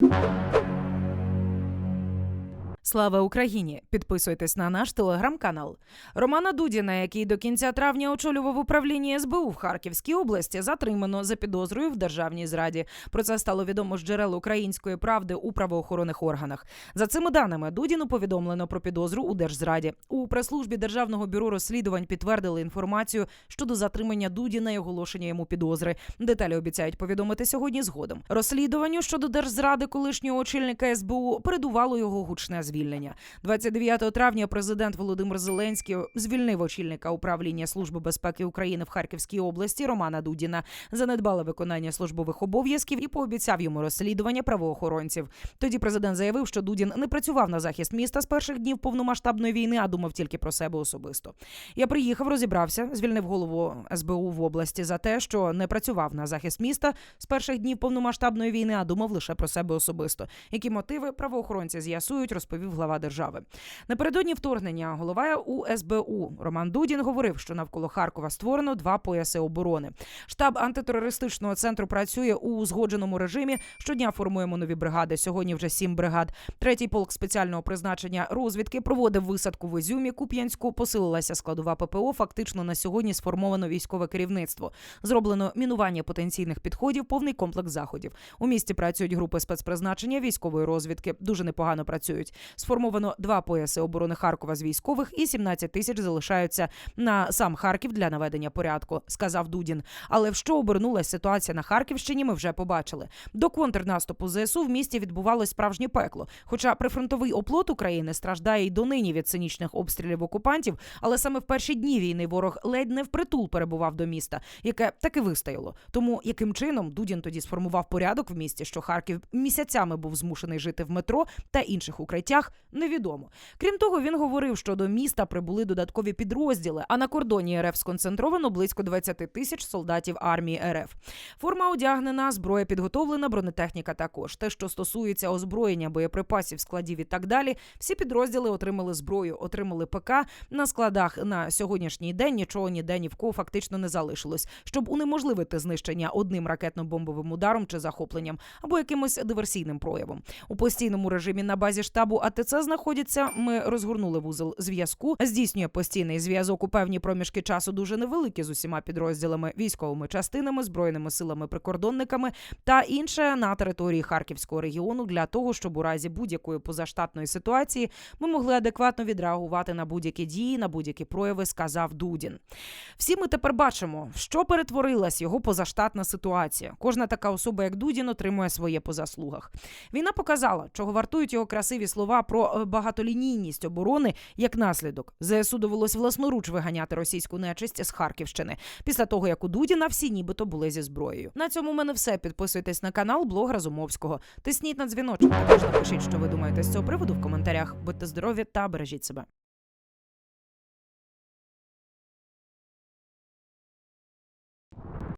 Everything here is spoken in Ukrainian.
you. Слава Україні! Підписуйтесь на наш телеграм-канал. Романа Дудіна, який до кінця травня очолював управління СБУ в Харківській області, затримано за підозрою в державній зраді. Про це стало відомо з джерел української правди у правоохоронних органах. За цими даними Дудіну повідомлено про підозру у держзраді. У прес-службі Державного бюро розслідувань підтвердили інформацію щодо затримання Дудіна і оголошення йому підозри. Деталі обіцяють повідомити сьогодні згодом. Розслідуванню щодо держзради колишнього очільника СБУ передувало його гучне звільнення. 29 травня президент Володимир Зеленський звільнив очільника управління Служби безпеки України в Харківській області Романа Дудіна за недбале виконання службових обов'язків і пообіцяв йому розслідування правоохоронців. Тоді президент заявив, що Дудін не працював на захист міста з перших днів повномасштабної війни, а думав тільки про себе особисто. Я приїхав, розібрався, звільнив голову СБУ в області за те, що не працював на захист міста з перших днів повномасштабної війни, а думав лише про себе особисто. Які мотиви правоохоронці з'ясують, розповів глава держави. Напередодні вторгнення голова УСБУ Роман Дудін говорив, що навколо Харкова створено два пояси оборони. Штаб антитерористичного центру працює у узгодженому режимі. Щодня формуємо нові бригади. Сьогодні вже сім бригад. Третій полк спеціального призначення розвідки проводив висадку в Ізюмі, Куп'янську. Посилилася складова ППО. Фактично на сьогодні сформовано військове керівництво. Зроблено мінування потенційних підходів, повний комплекс заходів. У місті працюють групи спецпризначення військової розвідки. Дуже непогано працюють. Сформовано два пояси оборони Харкова з військових, і 17 тисяч залишаються на сам Харків для наведення порядку, сказав Дудін. Але в що обернулася ситуація на Харківщині, ми вже побачили. До контрнаступу ЗСУ в місті відбувалось справжнє пекло. Хоча прифронтовий оплот України страждає й донині від цинічних обстрілів окупантів, але саме в перші дні війни ворог ледь не впритул перебував до міста, яке таки вистояло. Тому яким чином Дудін тоді сформував порядок в місті, що Харків місяцями був змушений жити в метро та інших укриттях, невідомо. Крім того, він говорив, що до міста прибули додаткові підрозділи, а на кордоні РФ сконцентровано близько 20 тисяч солдатів армії РФ. Форма одягнена, зброя підготовлена, бронетехніка також. Те, що стосується озброєння, боєприпасів, складів і так далі, всі підрозділи отримали зброю, отримали ПК на складах на сьогоднішній день. Нічого ніде ні в кого фактично не залишилось, щоб унеможливити знищення одним ракетно-бомбовим ударом чи захопленням або якимось диверсійним проявом. У постійному режимі на базі штабу АТЦ знаходяться. Ми розгорнули вузол зв'язку. Здійснює постійний зв'язок у певні проміжки часу дуже невеликі з усіма підрозділами, військовими частинами, збройними силами, прикордонниками та інше на території Харківського регіону для того, щоб у разі будь-якої позаштатної ситуації ми могли адекватно відреагувати на будь-які дії, на будь-які прояви, сказав Дудін. Всі ми тепер бачимо, що перетворилась його позаштатна ситуація. Кожна така особа, як Дудін, отримує своє по заслугах. Війна показала, чого вартують його красиві слова про е, багатолінійність оборони як наслідок. ЗСУ довелось власноруч виганяти російську нечисть з Харківщини після того, як у Дудіна всі нібито були зі зброєю. На цьому в мене все. Підписуйтесь на канал блог Разумовського. Тисніть на дзвіночок. Також напишіть, що ви думаєте з цього приводу в коментарях. Будьте здорові та бережіть себе.